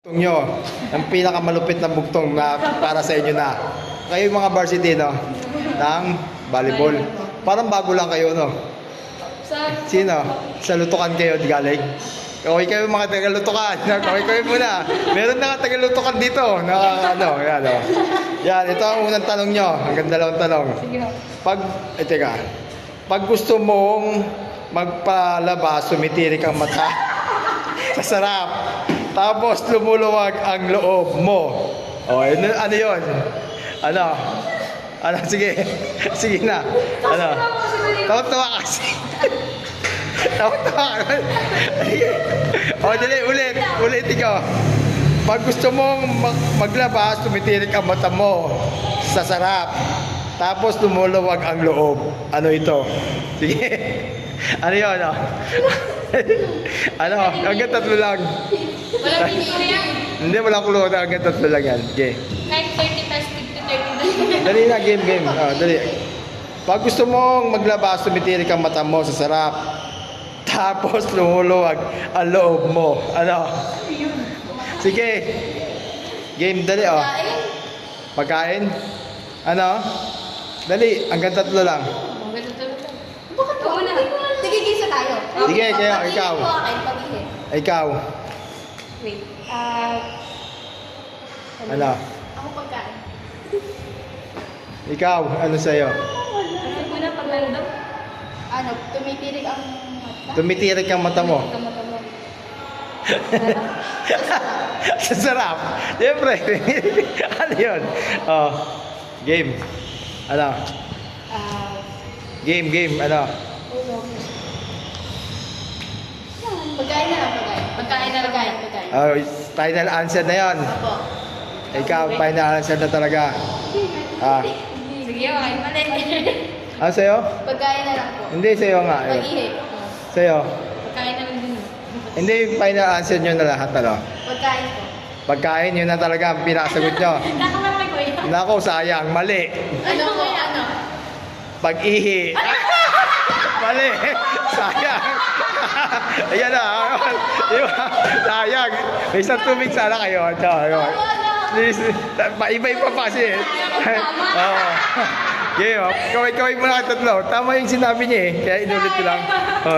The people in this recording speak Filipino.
Bugtong nyo, ang pinakamalupit na bugtong na para sa inyo na. Kayo yung mga varsity, no? Ng volleyball. Parang bago lang kayo, no? Sino? Sa lutukan kayo di galing? Okay kayo mga tagalutukan. Okay kayo muna. Meron na tagalutukan dito. Na, ano, yan, oh. Yan, ito ang unang tanong nyo. Ang ganda lang tanong. Pag, eh, teka. Pag gusto mong magpalabas, sumitirik ang mata sa sarap. Tapos lumuluwag ang loob mo. O, ano, ano yun? Ano? Ano? Sige. Sige na. Ano? Tawa-tawa kasi. Tawa-tawa ka. o, dali, ulit. Ulit ikaw. Pag gusto mong mag- maglabas, tumitirik ang mata mo sa sarap. Tapos lumuluwag ang loob. Ano ito? Sige. Ano yun? Ano? ano? Hanggang tatlo lang. Walang pinili yan. Hindi, walang clue. Hanggang tatlo lang yan. Okay. Kahit 30 plus 50, 30 Dali na, game, game. Oh, dali. Pag gusto mong maglabas, tumitirik ang mata mo sa sarap. Tapos lumuluwag ang loob mo. Ano? Sige. Game, dali oh. Pagkain? Ano? Dali, hanggang tatlo lang. Ang ganda talaga. Bakit po? Sige, gisa tayo. Sige, kaya Pag-ihi ikaw. Ikaw, Wait. Ah... ano? Ako pagkain. Ikaw, ano sa'yo? ano po na pag nandang? Ano, tumitirik ang mata. Tumitirik ang mata mo. Kamata mo. sa sarap. Siyempre. ano yun? Oh, game. Ano? Ah, Game, game. Ano? Pagkain na lang, na lang. Pagkain, pagkain. Oh, final answer na yon. Opo. Ikaw, final answer na talaga. Ah. Sige, okay. Mali. Ano sa'yo? Pagkain na lang po. Hindi, sa'yo nga. Eh. Pag-ihi. Sa'yo. Pagkain na lang din. Hindi, final answer nyo na lahat. Ano? Pagkain po. Pagkain, yun na talaga ang pinakasagot nyo. Nakakamay ko yun. Nako, sayang. Mali. Ano po, ano? Pag-ihi. Mali. Sayang. Ayan na. Di ba? Sayang. May isang tubig sana kayo. Ito, ayun. Please. Iba-iba pa kasi. Oo. Okay, oh. Kaway-kaway mo na tatlo. Tama yung sinabi niya eh. Kaya inulit ko lang. Oh.